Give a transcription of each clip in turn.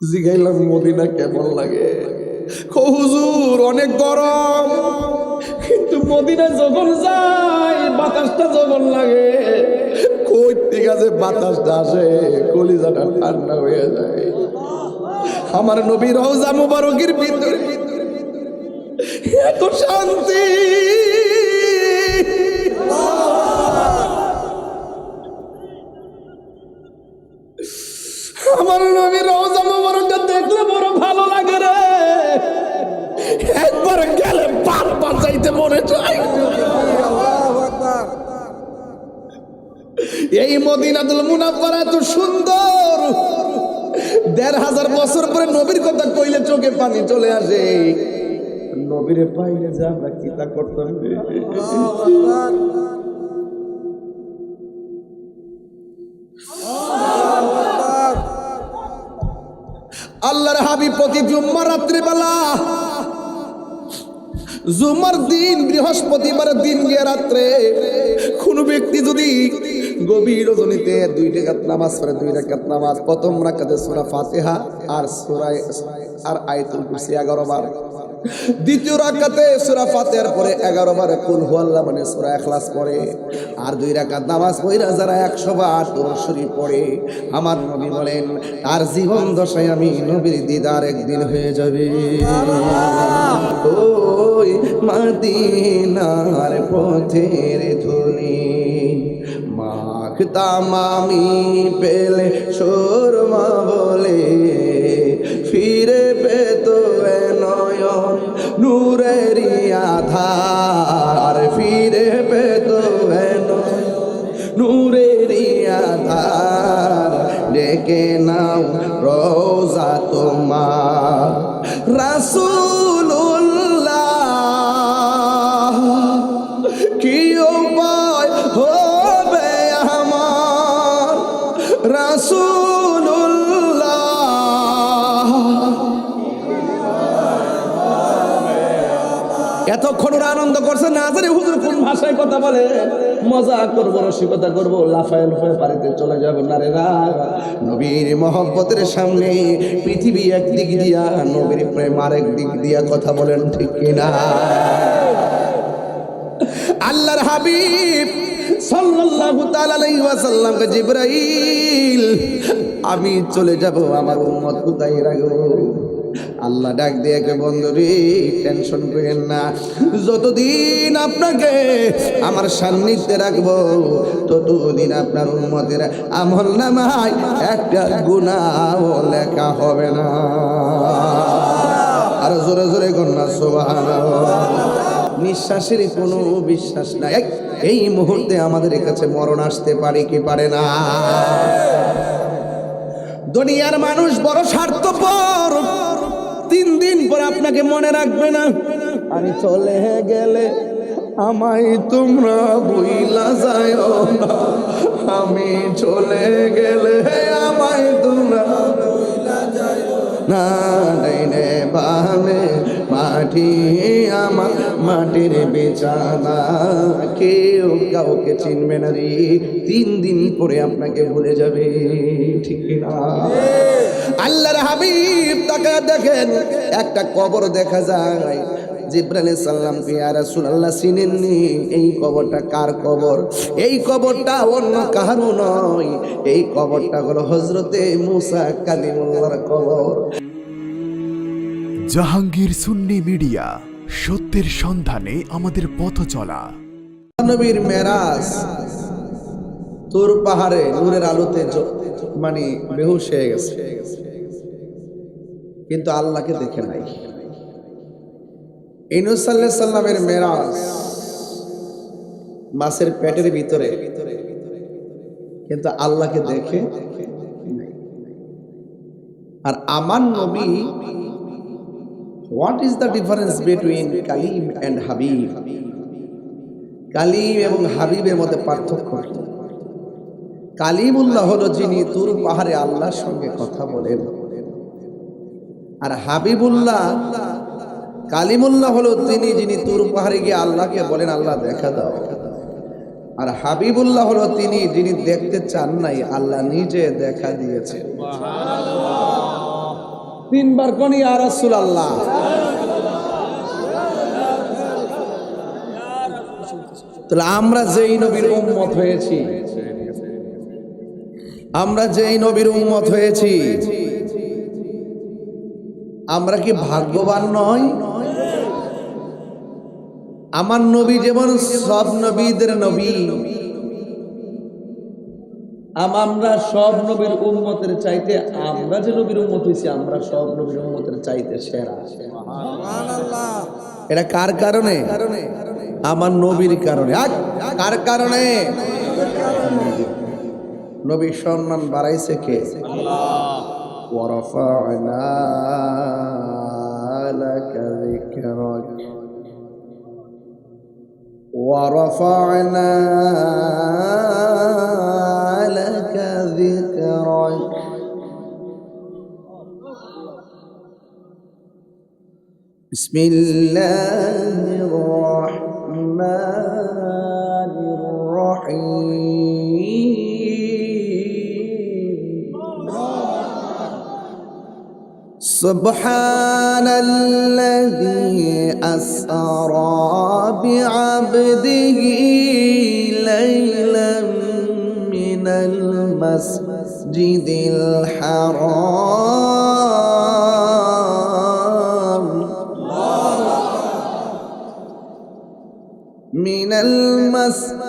জিগাইলাম Medina কেমন লাগে? হুজুর অনেক গরম। কিন্তু মদিনা যখন যায় বাতাসটা যখন লাগে। কই থেকে যে বাতাসটা আসে কলিজাটা ঠান্ডা হয়ে যায়। আমার নবী রওজা মুবারকের ভিতরে। এত শান্তি। আমার নবী রওজা যাইতে মনে চায়। এই মদিনাতুল মুনাফার এত সুন্দর। দেড় হাজার বছর পরে নবীর কথা কইলে চোখে পানি চলে আসে। নবীরে পাইলে যা আমরা করতাম আল্লাহর হাবি প্রতি জুম্মা রাত্রিবেলা জুমার দিন বৃহস্পতিবার দিন গিয়ে রাত্রে কোন ব্যক্তি যদি গভীর রজনীতে দুই টাকাত নামাজ পড়ে দুই টাকাত নামাজ প্রথম রাকাতে সূরা ফাতেহা আর সূরা আর আয়াতুল কুরসি 11 বার। দ্বিতীয় রাকাতে সূরা ফাতিহার পরে 11 বার কুল হুয়াল্লাহ মানে সূরা ইখলাস পড়ে। আর দুই রাকাত নামাজ পড়া যারা 100 বার শরীফ পড়ে আমার নবী বলেন তার জীবন দশায় আমি নবীর দিদার একদিন হয়ে যাবে। ওই মদিনার পথের ধুলি। মাখতাম আমি পেলে সুরমা বলে, ফিরে পেত নয়ন নূরের আধার। ফিরে পেত নয়ন আধার। ডেকে নাও রোজা তোমার। রাসূলুল্লাহ এতক্ষণ ওরা আনন্দ করছে, না জানি হুজুর কোন ভাষায় কথা বলে। মজা করব, রসিকতা করব লাফায় লাফায় বাড়িতে চলে যাব। না রে নবীর মহব্বতের সামনে পৃথিবী একদিক দিয়া, নবীর প্রেম আরেক দিক দিয়া কথা বলেন ঠিক কিনা? আল্লাহর হাবিব সাল্লাল্লাহু তাআলা আলাইহি ওয়াসাল্লামকে জিবরাইল, আমি চলে যাব আমার উম্মত কোথায় রাখব? আল্লাহ ডাক দিয়ে কে, বন্ধু রে, টেনশন করেন না। যতদিন আপনাকে আমার সান্নিধ্যে রাখব, ততদিন আপনার উন্মতের আমল নামায় একটা গুণাও লেখা হবে না। আর জোরে জোরে কন্যা সোবাহান নিঃশ্বাসের কোনো বিশ্বাস নাই। এই মুহূর্তে আমাদের কাছে মরণ আসতে পারে কি পারে না? দুনিয়ার মানুষ বড় স্বার্থপর। তিন দিন পরে আপনাকে মনে রাখবে না। আমি চলে গেলে আমায় তোমরা বইলা যায় আমি চলে গেলে আমায় তোমরা না ডাইনে বামে মাটি আমার মাটির বেচানা কেউ কাউকে চিনবে না রে, তিন দিন পরে আপনাকে ভুলে যাবে, ঠিক না? আল্লাহর হাবিব তাকে দেখেন, একটা কবর দেখা যায়। জিব্রাইল সাল্লামকে ইয়া রাসূলুল্লাহ চিনেননি? এই কবরটা কার কবর? এই কবরটা অন্য কারও নয়। এই কবরটা হলো হযরতে মুসা কালিমুল্লাহর কবর। জাহাঙ্গীর সুন্নি মিডিয়া সত্যের সন্ধানে আমাদের পথ চলা। নবীর মেরাজ তোর পাহাড়ে নূরের আলোতে মানে বেহুশ হয়ে গেছে। কিন্তু আল্লাহকে দেখে নাই। ইনুসাল্লাহ সাল্লামের মেরাজ মাসের পেটের ভিতরে। কিন্তু আল্লাহকে দেখে আর আমার নবী what is the difference between Kalim and Habib? Kalim এবং হাবিবের মধ্যে পার্থক্য? কালিমুল্লাহ হলো যিনি তুর পাহাড়ে আল্লাহর সঙ্গে কথা বলেন। আর হাবিবুল্লাহ কালিমুল্লাহ হলো তিনি যিনি তুর পাহাড়ে গিয়ে আল্লাহকে বলেন, আল্লাহ, দেখা দাও। আর হাবিবুল্লাহ হলো তিনি যিনি দেখতে চান নাই, আল্লাহ নিজে দেখা দিয়েছে তিনবার কনি আর আল্লাহ তাহলে আমরা যেই নবীর উম্মত হয়েছি, আমরা যেই নবীর উম্মত হয়েছি, আমরা কি ভাগ্যবান নয়? আমার নবী যেমন সব নবীদের নবী আমরা সব নবীর উন্মতের চাইতে আমরা যে নবীর উন্মত হয়েছি আমরা সব নবীর উন্মতের চাইতে সেরা। এটা কার কারণে? আমার নবীর কারণে। কার কারণে? নবীর সম্মান বাড়াইছে কে? আল্লাহ। ورفعنا لك ذكرك. بسم الله الرحمن الرحيم. سبحان الذي أسرى بعبده ليلا من المسجد الحرام. من المسجد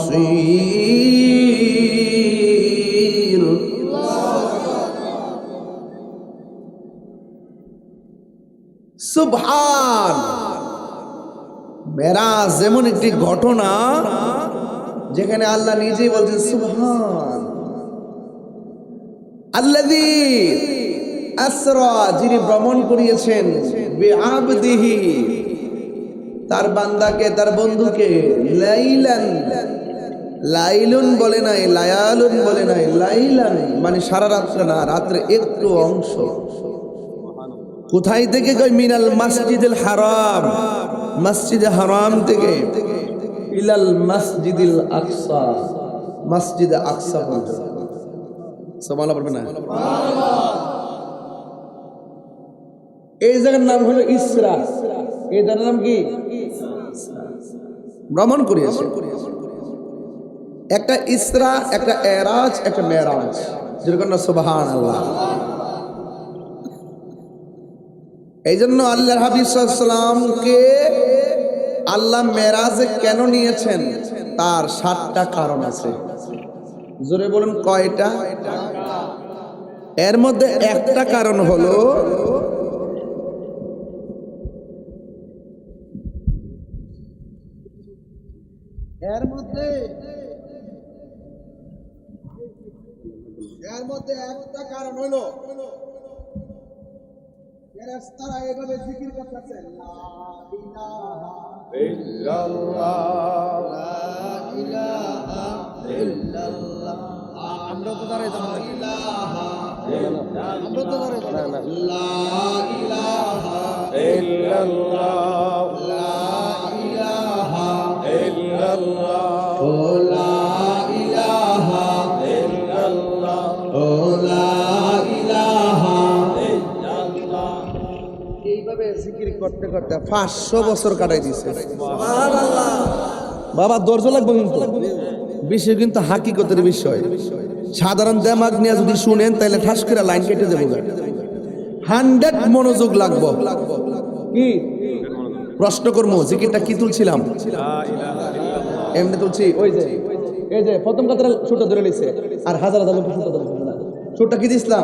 البصير সুবহান মেরাজ যেমন একটি ঘটনা যেখানে আল্লাহ নিজেই বলছেন সুবহান আল্লাযী আসরা যিনি ভ্রমণ করিয়েছেন বিআবদিহি তার বান্দাকে তার বন্ধুকে লাইলান লাইলুন বলে নাই, লায়ালুন বলে নাই, লাইলান মানে সারা রাত্র না, রাত্রে একটু অংশ। কোথায় থেকে কই মিনাল মসজিদুল হারাম? মসজিদ হারাম থেকে ইলাল মসজিদুল আকসা, মসজিদ আকসা পর্যন্ত। সমালা পড়বে না? এই জায়গার নাম হলো ইসরা। এই জায়গার নাম কি? ভ্রমণ করিয়েছে। একটা ইসরা, একটা এরাজ, একটা মেরাজ। যেরকম না সুবাহান আল্লাহ এই জন্য আল্লাহ হাবিসামকে আল্লাহ মেরাজে কেন নিয়েছেন? তার সাতটা কারণ আছে। জোরে বলুন, কয়টা? এর মধ্যে একটা কারণ হলো, এর মধ্যে এর মধ্যে একটা কারণ হলো ফেরেশতারা এভাবে জিকির ইল্লাল্লাহ ইল্লাল্লাহ আমরা তো দাঁড়াই দাঁড়াই করতে করতে পাঁচশো বছর কাটাই দিছে। বাবা দর্জ লাগবে কিন্তু। বিষয় কিন্তু হাকিকতের বিষয়। সাধারণ দেমাগ নিয়ে যদি শুনেন তাহলে ঠাস করে লাইন কেটে দেবো হান্ড্রেড মনোযোগ লাগবো। কি? প্রশ্ন করব, জিকিরটা কি তুলছিলাম? এমনি তুলছি, ওই যে, এই যে, প্রথম কথাটা ছোট ধরে নিছে। আর হাজার হাজার ছোট ধরে ছোটটা কি দিছিলাম?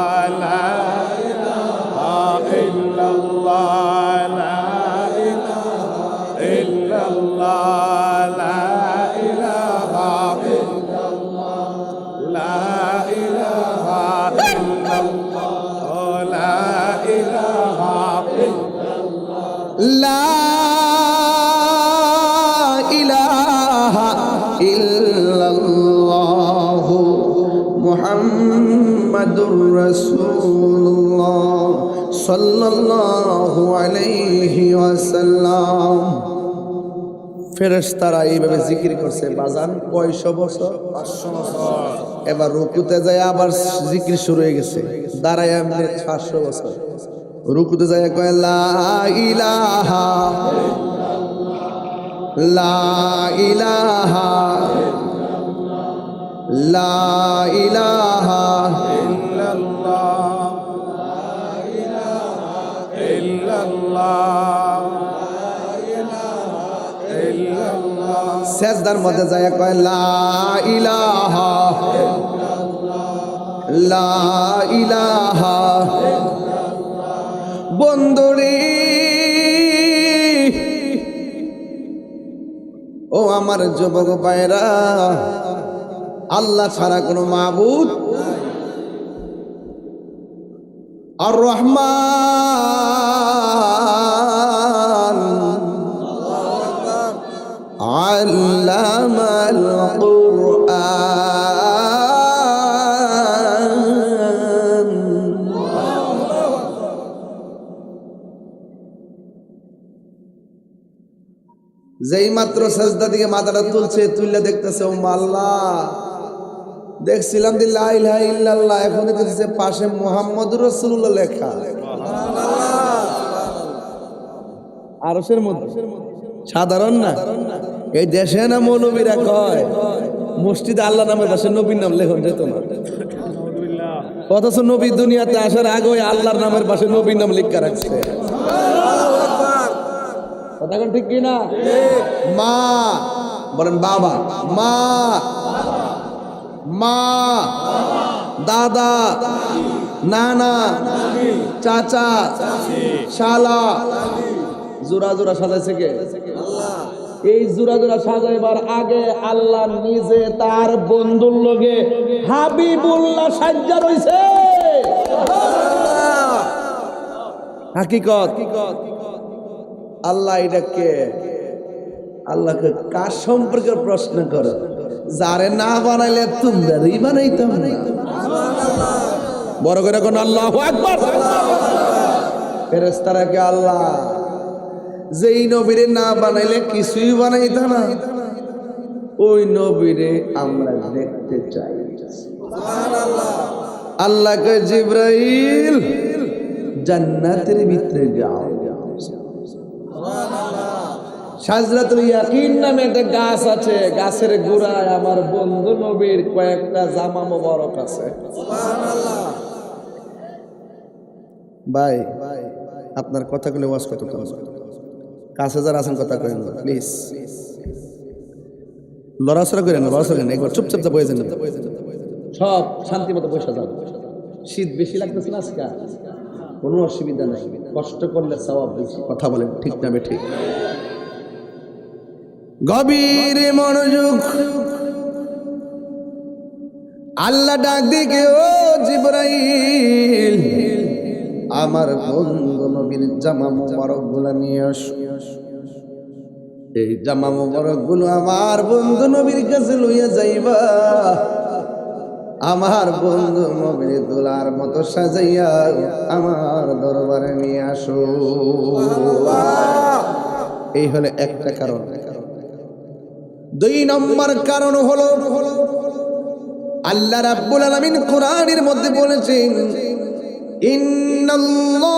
মুহাম্মাদুর রাসূলুল্লাহ সাল্লাল্লাহু আলাইহি ওয়াসাল্লাম। ফেরেশতারা এইভাবে জিকির করছে, বাজান কয়শো বছর? পাঁচশো বছর। এবার রুকুতে যায় আবার জিকির শুরু হয়ে গেছে দাঁড়ায় এমনি সাতশো বছর। রুকুতে যায় কয়, লা ইলাহা লা ইলাহা লা ইলাহা সেজদার মধ্যে যায়, কয়, লা ইলাহা লা ইলাহা বন্দরে। ও আমার যুবক ভাইরা আল্লাহ ছাড়া কোনো মাবুদ আর রহমান যেই মাত্র সাজদা দিকে মাথাটা তুলছে, তুললে দেখতেছে ও মাল্লা দেখছিলাম যে লা ইলাহা ইল্লাল্লাহ এখন দেখতেছে পাশে মুহাম্মদুর রাসূলুল্লাহ লেখা। আরশের মধ্যে। সাধারণ না? এই দেশে না মৌলবীরা কয়, মসজিদে আল্লাহ নামের পাশে নবীর নাম লেখন যেত না? অথচ নবী দুনিয়াতে আসার আগে আল্লাহর নামের পাশে নবীর নাম লিখা রাখছে। কথা কোন ঠিক কি না? মা। বলেন, বাবা। মা। মা। দাদা। নানা। চাচা। শালা। জোড়া জোড়া সাজাইছে কে? এই জোড়া জোড়া সাজাইবার আগে আল্লাহ নিজে তার বন্ধুর লগে হাবিবুল্লাহ সাজ্জা রইছে। হাকিকত। আল্লাহ এটাকে, আল্লাহকে কার সম্পর্কে প্রশ্ন করো? যারে না বানাইলে তোমরাই বানাইতাম বড় করে কোন আল্লাহ আকবার। ফেরেস্তারাকে আল্লাহ, যেই নবীরে না বানাইলে কিছুই বানাইত না। ওই নবীরে আমরা দেখতে চাই। আল্লাহকে জিব্রাইল জান্নাতের ভিতরে যাও। সাজরাতুল ইয়াকিন নামে একটা গাছ আছে, গাছের গোড়ায় আমার বন্ধু নবীর কয়েকটা জামা মোবারক আছে। ভাই, আপনার কথাগুলো ওয়াজ কত কাছে যারা আছেন কথা করেন প্লিজ লড়াচড়া করেন লড়াচড়া করেন একবার চুপচাপ যা বয়ে যান সব শান্তি মতো বসে যান শীত বেশি লাগতেছে না আজকে? কোনো অসুবিধা নেই। কষ্ট করলে সবাব বেশি। কথা বলেন ঠিক না ঠিক গভীর মনোযোগ। আল্লাহ ডাক দিকে ও জিব্রাইল, আমার বন্ধু নবীর জামা মোবারকগুলা নিয়ে আসো। এই জামা মোবারকগুলো আমার বন্ধু নবীর কাছে লইয়া যাইবা। আমার বন্ধু নবীর দোলার মতো সাজাইয়া আমার দরবারে নিয়ে আসো। এই হলে একটা কারণ। দুই নম্বর কারণ হলো আল্লাহ রাব্বুল আলামিন কোরআনের মধ্যে বলেছেন ইন্নাল্লাহ